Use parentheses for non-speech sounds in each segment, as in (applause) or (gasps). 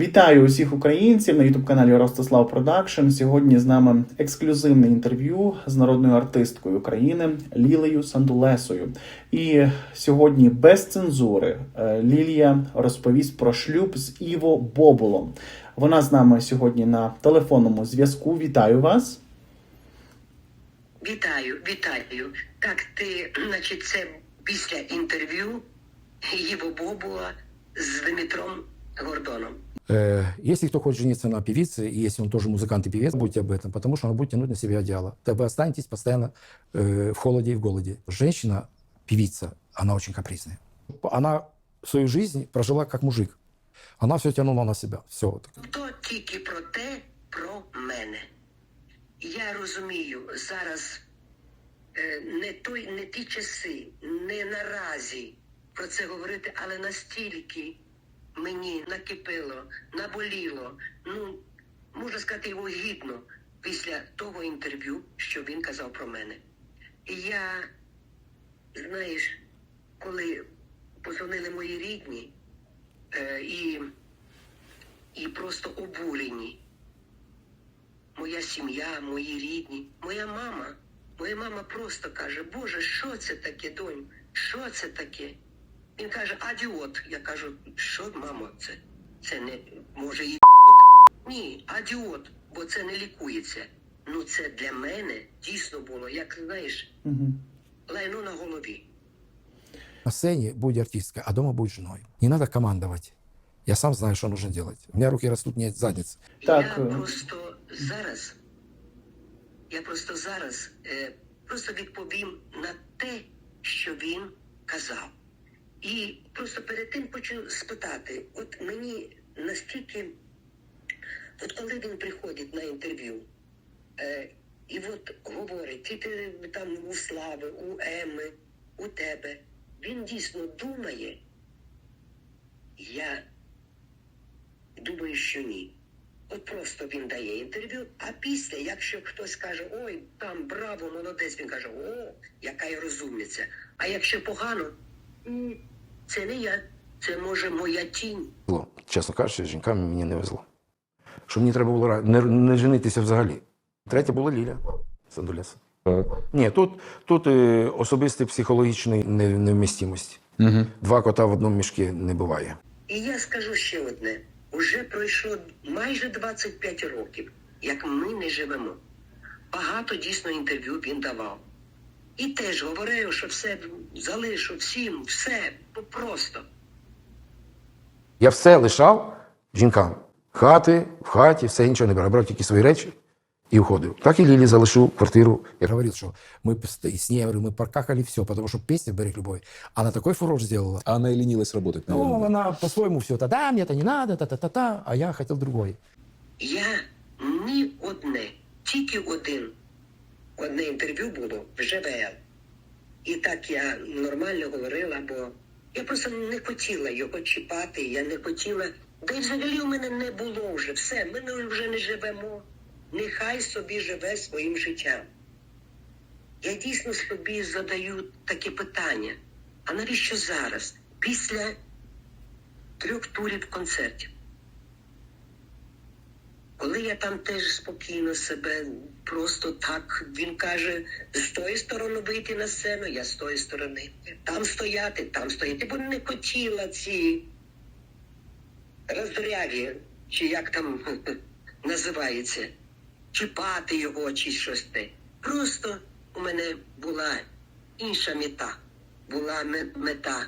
Вітаю усіх українців на youtube каналі Ростислав Продакшн. Сьогодні з нами ексклюзивне інтерв'ю з народною артисткою України Лілею Сандулесою. І сьогодні без цензури е, Лілія розповість про шлюб з Іво Бобулом. Вона з нами сьогодні на телефонному зв'язку. Вітаю вас. Вітаю, вітаю. Так, ти, значить, це після інтерв'ю Єво Бобула з Дмитром Гордоном. Э, Если кто хочет жениться на певице, и если он тоже музыкант и певец, будьте об этом, потому что он будет тянуть на себя одеяло. Так вы останетесь постоянно э, в холоде и в голоде. Женщина, певица, она очень капризная. Она свою жизнь прожила как мужик. Она все тянула на себя. Все. То тільки про те, про мене. Я розумію, зараз е, не той, не ті часи, не наразі про це говорити, але настільки мені накипило, наболіло, ну, можна сказати, його гідно після того інтерв'ю, що він казав про мене. І я, знаєш, коли позвонили мої рідні е, і, і просто обурені, моя сім'я, мої рідні, моя мама. Моя мама просто каже: Боже, що це таке, доню? Що це таке? Він каже, адіот. Я кажу, що, мамо, це? Це не може і ні, адіот, бо це не лікується. Ну це для мене дійсно було, як знаєш, Угу. лайно на голові. На сцене будь артисткой, а дома будь женой. Не надо командовать. Я сам знаю, что нужно делать. У меня руки растут не от. Так, я е. просто зараз, я просто зараз е, просто відповім на те, що він казав. І просто перед тим хочу спитати: от мені настільки, от коли він приходить на інтерв'ю, е, і от говорить, ти, там у Слави, у Еми, у тебе, він дійсно думає. Я думаю, що ні. От просто він дає інтерв'ю, а після, якщо хтось каже, ой, там браво, молодець, він каже, о, яка я розумниця. А якщо погано, «М, це не я, це може моя тінь. Чесно кажучи, з жінками мені не везло. Що мені треба було не, не женитися взагалі. Третя була Ліля Сандулеса. Ні, тут, тут е, особистий психологічний не- невмістимість. Два кота в одному мішку не буває. І я скажу ще одне: уже пройшло майже 25 років, як ми не живемо. Багато дійсно інтерв'ю він давав. І теж говорив, що все залишу всім, все просто. Я все лишав жінкам. Хати, в хаті, все нічого не брав. Брав тільки свої речі і уходив. Так і Лілі залишив квартиру. Я говорив, що ми з нею говорю, ми паркакали все, тому що пісня «Берег любові», она такой фурор сделала. А она и ленилась работать, Ну, она по-своему все, да, да, мне это не надо, та-та-та-та, а я хотел другой. Я ні одне, тільки один. Одне інтерв'ю було в ЖВЛ. І так я нормально говорила, бо я просто не хотіла його чіпати, я не хотіла. Да й взагалі у мене не було вже все. Ми вже не живемо. Нехай собі живе своїм життям. Я дійсно собі задаю таке питання. А навіщо зараз, після трьох турів концертів? Коли я там теж спокійно себе просто так, він каже, з тої сторони вийти на сцену, я з тої сторони. Там стояти, там стояти, бо не хотіла ці роздряги, чи як там (laughs) називається, чіпати його, чи щось те. Просто у мене була інша мета. Була мета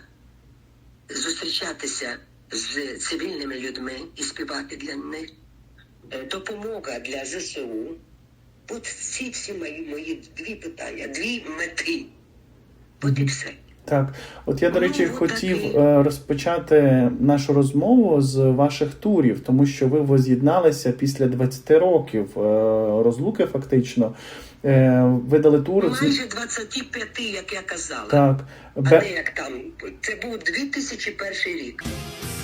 зустрічатися з цивільними людьми і співати для них допомога для ЗСУ. От ці всі мої, мої дві питання, дві мети. От і все. Так, от я, до речі, Ну, хотів е, розпочати нашу розмову з ваших турів, тому що ви воз'єдналися після 20 років е, розлуки, фактично. Е, Видали тур. Майже 25, як я казала. Так, А Бе- не як там. Це був 2001 рік.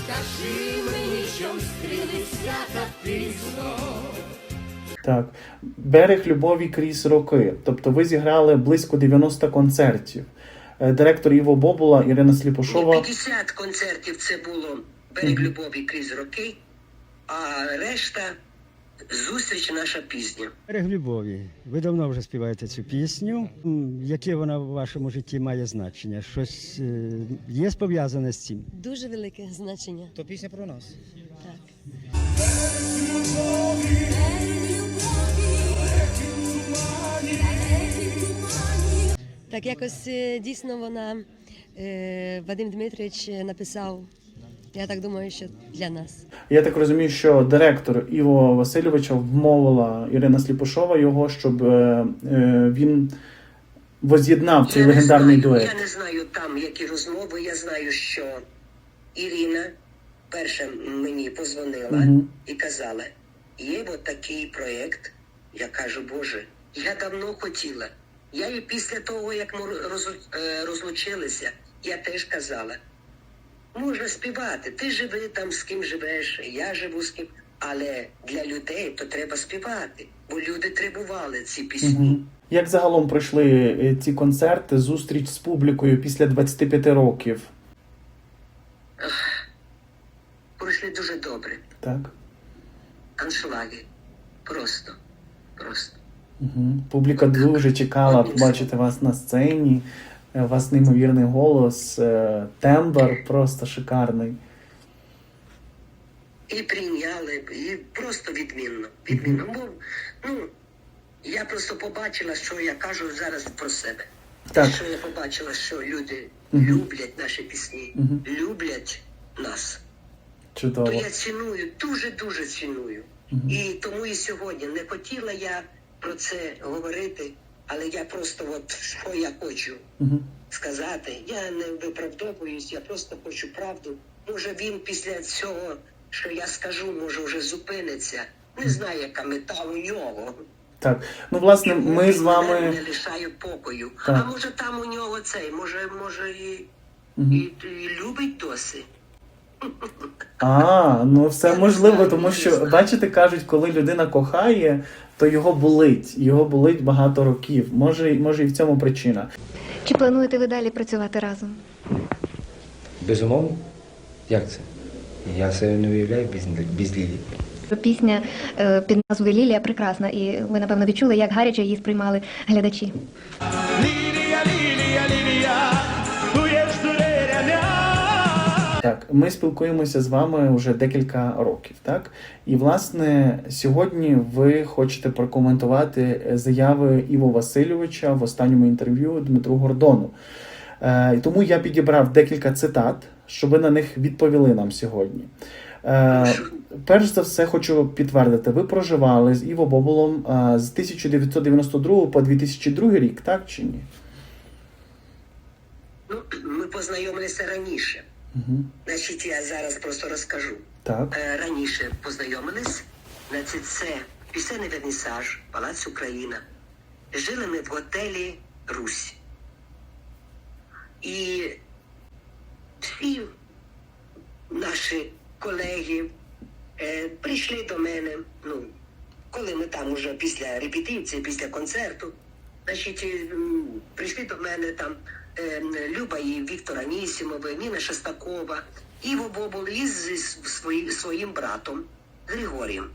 Скажи мені, що стрілися так пізно. так. Берег любові крізь роки. Тобто ви зіграли близько 90 концертів. Е, Директор Іво Бобула, Ірина Сліпошова. 50 концертів це було берег любові крізь роки. а решта зустріч наша пізня. Берег любові. Ви давно вже співаєте цю пісню. Яке вона в вашому житті має значення? Щось е, є пов'язане з цим? Дуже велике значення. То пісня про нас. Так. Так якось е, дійсно вона е, Вадим Дмитрович написав. Я так думаю, що для нас. Я так розумію, що директор Іво Васильовича вмовила Ірина Сліпушова його, щоб е, він воз'єднав цей Я легендарний знаю, дует. Я не знаю там, які розмови. Я знаю, що Ірина перша мені позвонила Мгм. і казала: є от такий проєкт. Я кажу, Боже, я давно хотіла. Я і після того, як ми е, розлучилися, я теж казала. Можна співати. Ти живи там з ким живеш, я живу з ким. Але для людей то треба співати, бо люди требували ці пісні. Як загалом пройшли е, ці концерти, зустріч з публікою після 25 років? Пройшли дуже добре. Так. Аншлаги. Просто. Просто. Угу. Публіка дуже чекала побачити вас на сцені. Е, У вас неймовірний голос, е, тембр просто шикарний. І прийняли, і просто відмінно. Відмінно. Бо, ну, я просто побачила, що я кажу зараз про себе. Так. Що я побачила, що люди Мгм. люблять наші пісні, Мгм. люблять нас. То я ціную, дуже-дуже ціную. Мгм. І тому і сьогодні не хотіла я про це говорити, але я просто от що я хочу Угу. сказати. Я не виправдовуюсь, я просто хочу правду. Може він після цього, що я скажу, може вже зупиниться. Не знаю, яка мета у нього. Так. Ну, власне, ми з вами. не лишає покою. Так. А може там у нього цей, може, може і, Мгм. і, і любить досі. А, ну все можливо, тому що бачите, кажуть, коли людина кохає, то його болить. Його болить багато років. Може, може і в цьому причина. Чи плануєте ви далі працювати разом? Безумовно. Як це? Я себе не уявляю без, без Лілі. Пісня е, під назвою Лілія прекрасна, і ви напевно відчули, як гаряче її сприймали глядачі. Так, ми спілкуємося з вами вже декілька років, так? І власне сьогодні ви хочете прокоментувати заяви Іво Васильовича в останньому інтерв'ю Дмитру Гордону. Е, тому я підібрав декілька цитат, щоб ви на них відповіли нам сьогодні. Е, перш за все, хочу підтвердити, ви проживали з Іво Боболом е, з 1992 по 2002 рік, так чи ні? Ну, ми познайомилися раніше. Угу. Значить, я зараз просто розкажу. Так. Е, раніше познайомились. Значить, це пісенний вернісаж, Палац Україна. Жили ми в готелі Русь. І всі наші колеги е, прийшли до мене. Ну, коли ми там уже після репетиції, після концерту, значить, прийшли до мене там Люба і Віктор Анісімови, Ніна Шестакова, Іво Бобол із своїм братом Григорієм.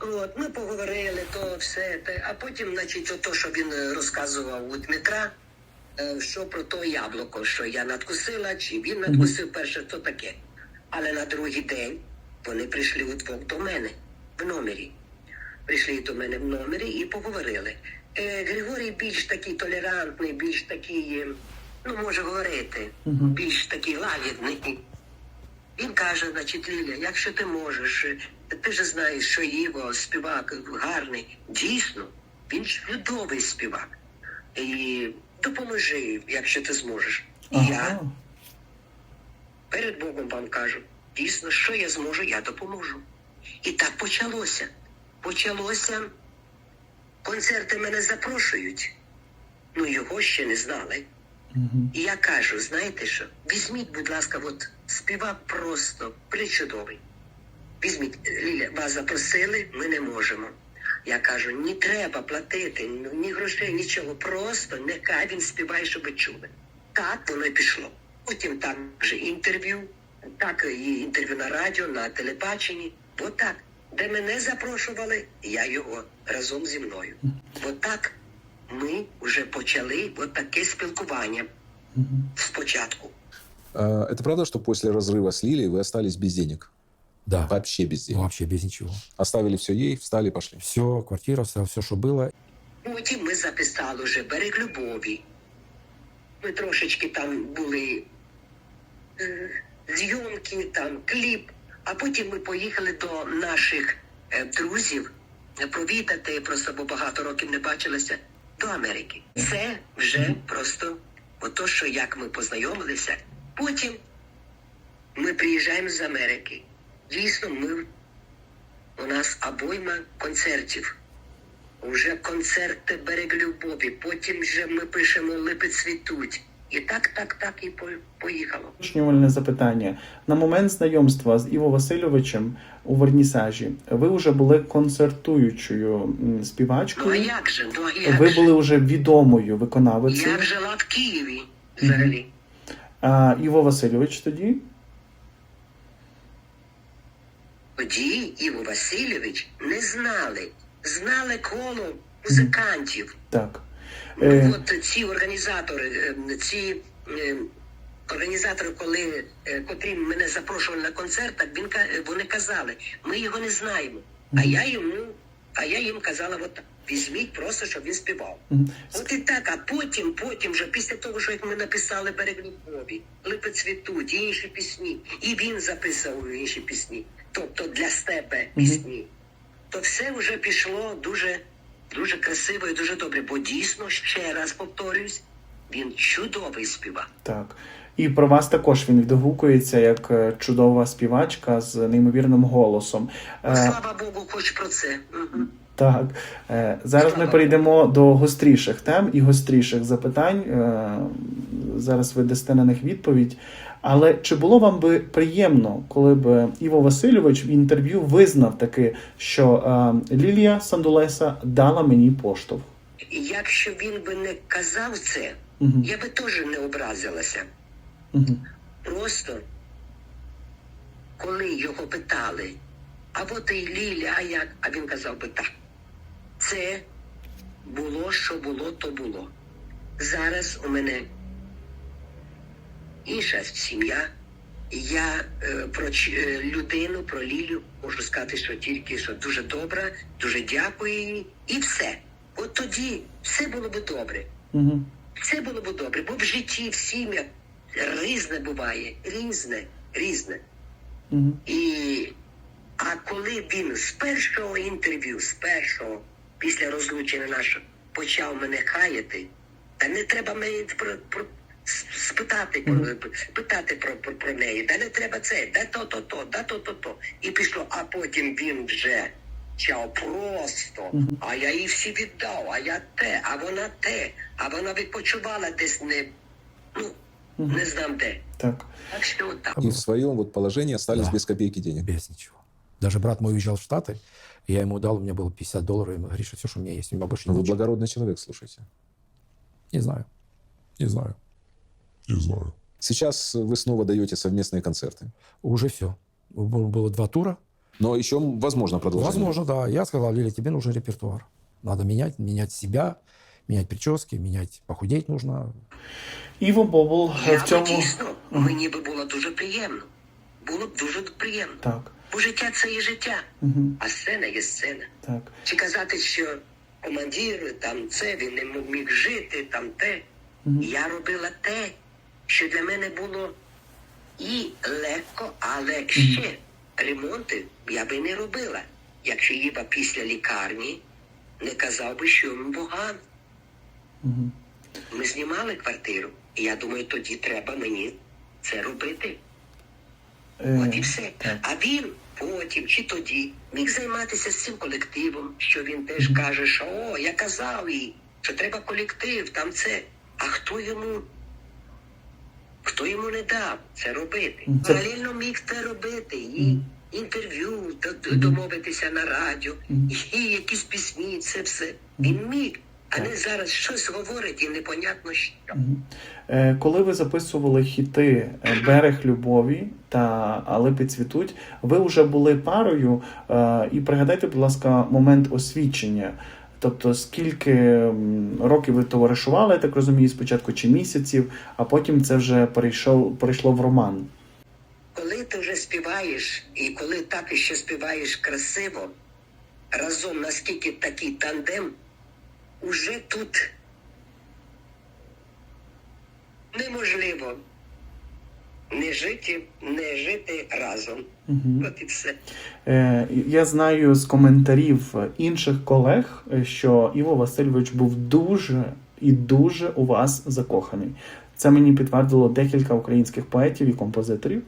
От, ми поговорили, то все. Те, а потім, значить, ото, що він е, розказував у Дмитра, е, що про то яблуко, що я надкусила, чи він надкусив перше, то таке. Але на другий день вони прийшли удвох до мене в номері. Прийшли до мене в номері і поговорили. Е, Григорій більш такий толерантний, більш такий, е, ну може говорити, більш такий лагідний. Він каже, значить, Ліля, якщо ти можеш, е, ти ж знаєш, що Іво співак гарний. Дійсно, він чудовий співак. І допоможи, якщо ти зможеш. І я перед Богом вам кажу, дійсно, що я зможу, я допоможу. І так почалося. Почалося. Концерти мене запрошують. Ну, його ще не знали. Мгм. І я кажу, знаєте що? Візьміть, будь ласка, от співак просто причудовий. Візьміть, Ліля, вас запросили, ми не можемо. Я кажу, не треба платити, ну, ні грошей, нічого. Просто нехай він співає, щоб ви чули. Так воно й пішло. Потім там вже інтерв'ю, Так, і інтерв'ю на радіо, на телебаченні. Отак Де мене запрошували, я його разом зі мною. Отак ми вже почали от таке спілкування спочатку. А, Это правда, что после разрыва с Лилией вы остались без денег? Да, Вообще без денег? вообще без ничего. Оставили все ей, встали и пошли? Все, квартира, все, все, что было. Потім ми записали вже берег любові. Ми трошечки там були е, зйомки, там кліп. А потім ми поїхали до наших е, друзів е, провідати, просто бо багато років не бачилися, до Америки. Це вже просто ото, що як ми познайомилися. Потім ми приїжджаємо з Америки. Дійсно, ми у нас обойма концертів. Уже концерти берег любові. Потім вже ми пишемо липи цвітуть. І так, так, так і поїхало. Уточнювальне запитання. На момент знайомства з Іво Васильовичем у Вернісажі ви вже були концертуючою м, Ну а співачкою. як же? Ну а як Ви були вже відомою виконавицею. Я жила в Києві взагалі. А Іво Васильович тоді? Тоді Іво Васильович не знали. Знали коло музикантів. Так. Е, от ці організатори, е, ці е, організатори, коли котрі мене запрошували на концерт, так він вони казали, ми його не знаємо. А я йому, а я їм казала, от візьміть просто, щоб він співав. От і так, а потім, потім, вже після того, що як ми написали берег любові, липи цвітуть, і інші пісні, і він записував інші пісні, тобто для степе пісні, то все вже пішло дуже, дуже красиво і дуже добре. Бо дійсно, ще раз повторюсь, він чудовий співак. Так. І про вас також він відгукується як е, чудова співачка з неймовірним голосом. Е, Слава Богу, хоч про це. Так, зараз зараз ми перейдемо до гостріших тем і гостріших запитань. Зараз ви дасте на них відповідь. Але чи було вам би приємно, коли б Іво Васильович в інтерв'ю визнав таки, що е, Лілія Сандулеса дала мені поштовх? Якщо він би не казав це, Мгм. я би теж не образилася. Мгм. Просто коли його питали, а от і Лілі, а як? А він казав би так. Це було, що було, то було. Зараз у мене інша сім'я. Я е, про ч- е, людину, про Лілю можу сказати, що тільки що дуже добра, дуже дякую їй. І все. От тоді все було би добре. Мгм. Все було б добре, бо в житті, в сім'ях різне буває, різне, різне. Мгм. І а коли він з першого інтерв'ю, з першого, після розлучення нашого, почав мене хаяти, та не треба мені про, про спитати, про, питати про, про, про неї, да не треба це, да то, то, то, да то, то, то. І пішло, а потім він вже чав просто, а я їй всі віддав, а я те, а вона те, а вона відпочивала десь не, ну, не знам де. Так. Так що так. И в своем вот положении остались Да. без копейки денег. Без ничего. Даже брат мой уезжал в Штаты, и я ему дал, у меня было 50 долларов, и он говорит, что все, что у меня есть, у меня больше Но вы ничего. благородный человек, слушайте. Не знаю. Не знаю. Не знаю. Сейчас вы снова даете совместные концерты. Уже все. Было два тура. Но еще возможно продолжение. Возможно, да. Я сказал, Лиля, тебе нужен репертуар. Надо менять, менять себя, менять прически, менять, похудеть нужно. Іво Бобул Я в би цьому. дійсно, мені би було дуже приємно. Було б дуже приємно. Так. Бо життя це є життя, Мгм. а сцена є сцена. Так. Чи казати, що командир там це він не м- міг жити, там те. Я робила те, що для мене було і легко, але ще ремонти я би не робила. Якщо Іва після лікарні не казав би, що йому погано. Мгм. Ми знімали квартиру, і я думаю, тоді треба мені це робити. Е, От і все. так. А він потім чи тоді міг займатися з цим колективом, що він теж каже, що о, я казав їй, що треба колектив, там це. А хто йому? Хто йому не дав це робити? Це- Паралельно міг це робити. І інтерв'ю домовитися на радіо, і якісь пісні, це все. Він міг. А не зараз щось говорить і непонятно що. Е, Коли ви записували хіти е, Берег любові та Але цвітуть, ви вже були парою. е, І пригадайте, будь ласка, момент освідчення. Тобто, скільки років ви товаришували, я так розумію, спочатку чи місяців, а потім це вже перейшов, перейшло в роман. Коли ти вже співаєш, і коли так іще співаєш красиво, разом наскільки такий тандем, уже тут неможливо не жити, не жити разом. Мгм. От і все. Е, Я знаю з коментарів інших колег, е, що Іво Васильович був дуже і дуже у вас закоханий. Це мені підтвердило декілька українських поетів і композиторів.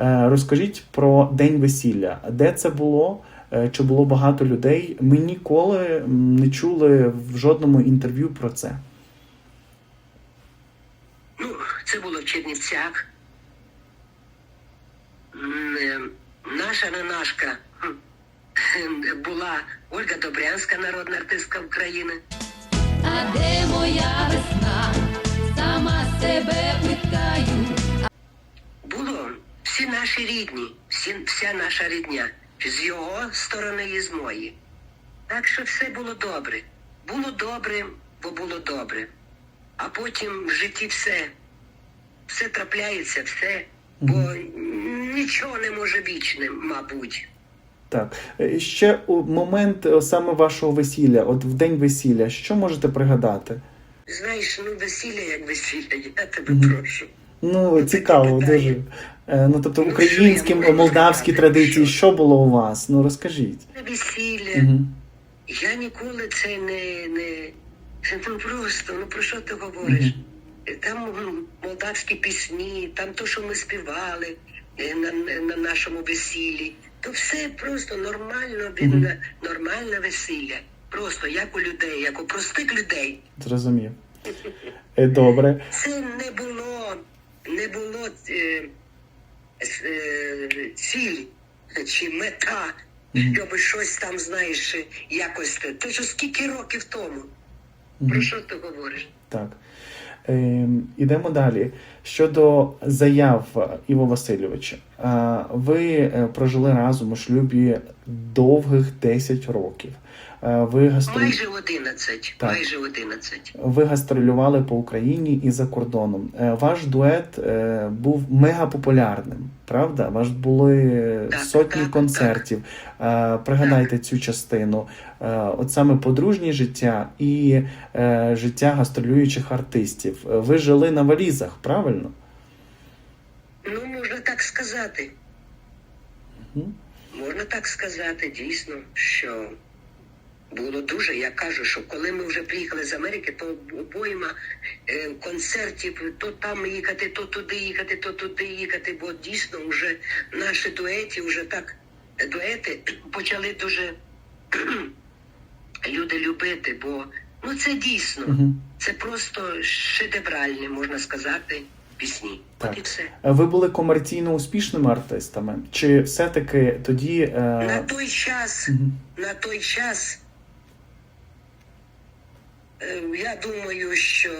Е, Розкажіть про день весілля. Де це було? Чи було багато людей? Ми ніколи не чули в жодному інтерв'ю про це. Ну, це було в Чернівцях. Наша ненашка (laughs) була Ольга Добрянська, народна артистка України. А де моя весна? Сама себе питаю. Було всі наші рідні, всі, вся наша рідня. З його сторони і з мої. Так що все було добре. Було добре, бо було добре. А потім в житті все. Все трапляється, все. Бо нічого не може вічним, мабуть. Так, Е, ще у момент е, саме вашого весілля, от в день весілля, що можете пригадати? Знаєш, ну весілля як весілля, я тебе Мгм. прошу. Ну, цікаво, дуже. Е, Ну, тобто, Ну, українські, молдавські сказати? традиції, Що? що було у вас? Ну, розкажіть. Весілля. Угу. Я ніколи це не, не ну просто, ну про що ти говориш? Там ну, молдавські пісні, там то, що ми співали на, на нашому весіллі, то все просто нормально, Мгм. нормальне весілля. Просто як у людей, як у простих людей. Зрозумів. Е, Добре. Це не було, не було е, е, ціль чи мета, щоб щось там, знаєш, якось. Ти ж скільки років тому? Про що ти говориш? Так. Е, ідемо далі. Щодо заяв Іво Васильовича, Е, ви е, прожили разом у шлюбі довгих 10 років. Е, ви, гастролю... Майже 11. Так. Майже 11. ви гастролювали по Україні і за кордоном. Е, Ваш дует е, був мегапопулярним, правда? Ваш були Так, сотні так, концертів. Е, Пригадайте цю частину. Е, От саме подружнє життя і е, життя гастролюючих артистів. Е, Ви жили на валізах, правильно? Ну, можна так сказати. Мгм. Можна так сказати, дійсно, що було дуже. Я кажу, що коли ми вже приїхали з Америки, то обойма е, концертів, то там їхати, то туди їхати, то туди їхати, бо дійсно вже наші дуеті, вже так дуети (clears throat) почали дуже (clears throat) люди любити, бо ну це дійсно, Мгм. це просто шедевральні, можна сказати, пісні. Так. От і все. Е, Ви були комерційно успішними артистами? Чи все-таки тоді. е, На той час, мгм. на той час, е, я думаю, що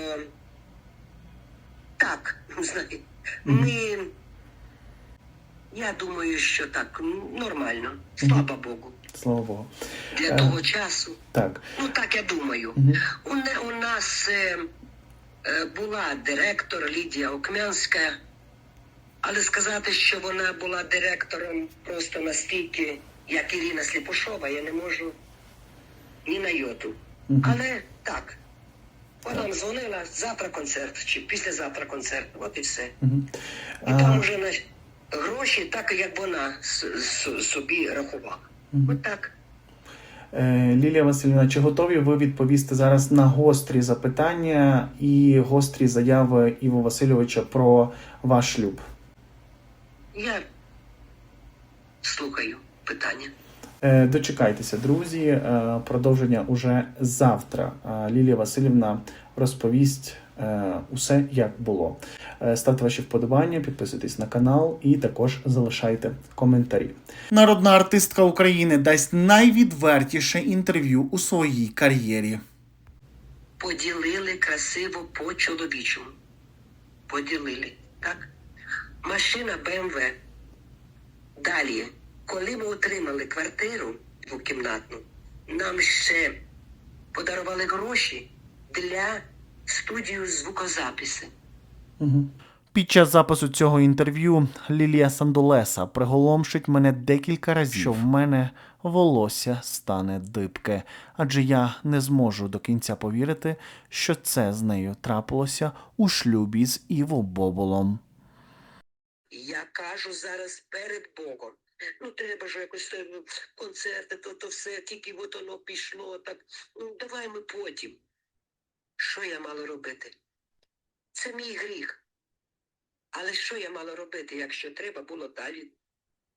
так, знаєте, ми, я думаю, що так, нормально, слава Богу, Слава Богу. для Е. того часу. Так. Ну так я думаю. Мгм. У, не, у нас е, е, була директор Лідія Окмянська, але сказати, що вона була директором просто настільки, як Ірина Сліпошова, я не можу ні на йоту. Мгм. Але так. Вона дзвонила завтра концерт чи післязавтра концерт, от і все. Мгм. І там А, уже на гроші, так як вона собі рахувала. Мгм. От так. Е, Лілія Васильівна, чи готові ви відповісти зараз на гострі запитання і гострі заяви Іво Васильовича про ваш шлюб? Я слухаю питання. Е, Дочекайтеся, друзі. Е, Продовження уже завтра. Лілія Васильівна розповість усе, як було. Е, Ставте ваші вподобання, підписуйтесь на канал і також залишайте коментарі. Народна артистка України дасть найвідвертіше інтерв'ю у своїй кар'єрі. поділили красиво по чоловічому. Поділили, так? Машина БМВ. Далі, коли ми отримали квартиру двокімнатну, нам ще подарували гроші для студію звукозаписи. Угу. Під час запису цього інтерв'ю Лілія Сандолеса приголомшить мене декілька разів, що в мене волосся стане дибке, адже я не зможу до кінця повірити, що це з нею трапилося у шлюбі з Іво Боболом. Я кажу зараз перед Богом. Ну, треба ж якось е, концерти, то, то все, тільки от воно пішло, так. Ну, давай ми потім. Що я мала робити? Це мій гріх. Але що я мала робити, якщо треба було далі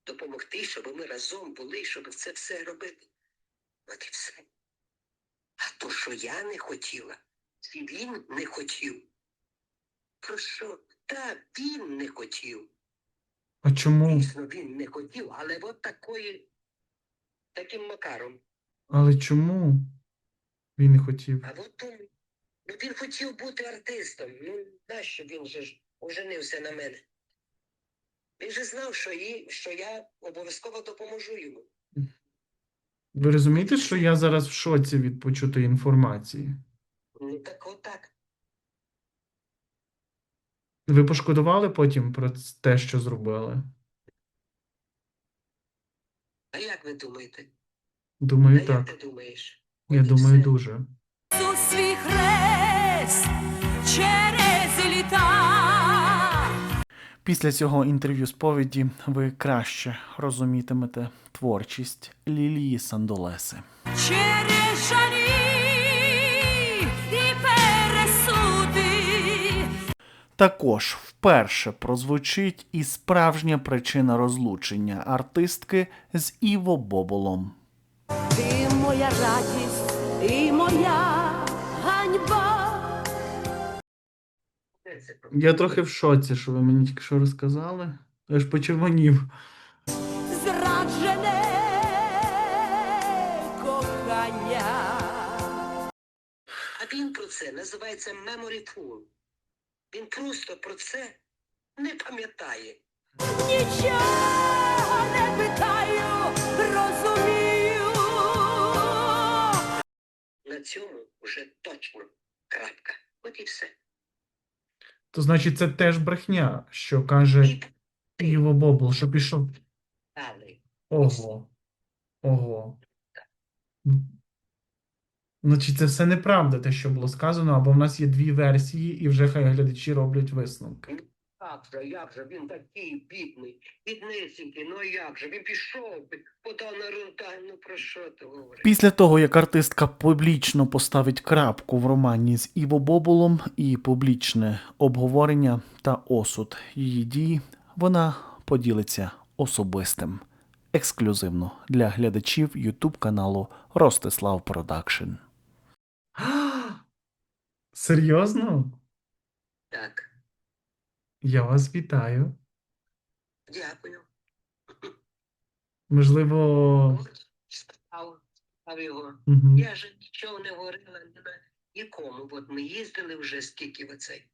допомогти, щоб ми разом були, щоб це все робити? От і все. А то, що я не хотіла, і він не хотів. Про що? Так, він не хотів. А чому? Дійсно, він не хотів, але от такої, таким макаром. Але чому він не хотів? А от тому, він хотів бути артистом. Ну, нащо він же ж оженився на мене? Він же знав, що, і, що я обов'язково допоможу йому. Ви розумієте, що я зараз в шоці від почутої інформації? Ну так отак. Ви пошкодували потім про те, що зробили? А як ви думаєте? Думаю, а як так. ти думаєш? Я От думаю, все. дуже. свій хрест через літа. Після цього інтерв'ю сповіді ви краще розумітимете творчість Лілії Сандолеси. Через жалі і пересуди. Також вперше прозвучить і справжня причина розлучення артистки з Іво Боболом. Ти моя радість і моя ганьба. Я трохи в шоці, що ви мені тільки що розказали. Я ж почервонів. Зраджене кохання. А він про це називається memory full. Він просто про це не пам'ятає. Нічого не питаю, розумію. На цьому вже точно крапка. От і все. То значить, це теж брехня, що каже Іво Бобл, що пішов. Ого. Ого. Значить, це все неправда, те, що було сказано, або в нас є дві версії, і вже хай глядачі роблять висновки. Як же, як же, він такий бідний, біднесенький, ну як же, він пішов, би, подав на рунта, ну про що ти говориш? Після того, як артистка публічно поставить крапку в романі з Іво Боболом і публічне обговорення та осуд її дій, вона поділиться особистим, ексклюзивно для глядачів YouTube каналу Ростислав Продакшн. (gasps) Серйозно? Так, Я вас вітаю. дякую. Можливо. Спитав, спитав його. Мгм. Я ж нічого не говорила ні нікому. От ми їздили вже скільки в оцей.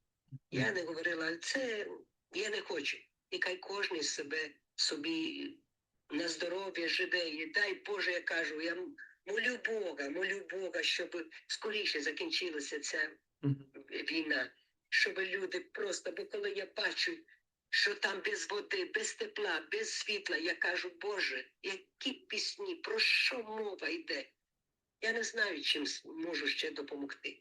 Я не говорила, це я не хочу. І хай кожен себе собі на здоров'я живе. І дай Боже, я кажу, я молю Бога, молю Бога, щоб скоріше закінчилася ця Мгм. війна, щоб люди просто, бо коли я бачу, що там без води, без тепла, без світла, я кажу, Боже, які пісні, про що мова йде? Я не знаю, чим можу ще допомогти.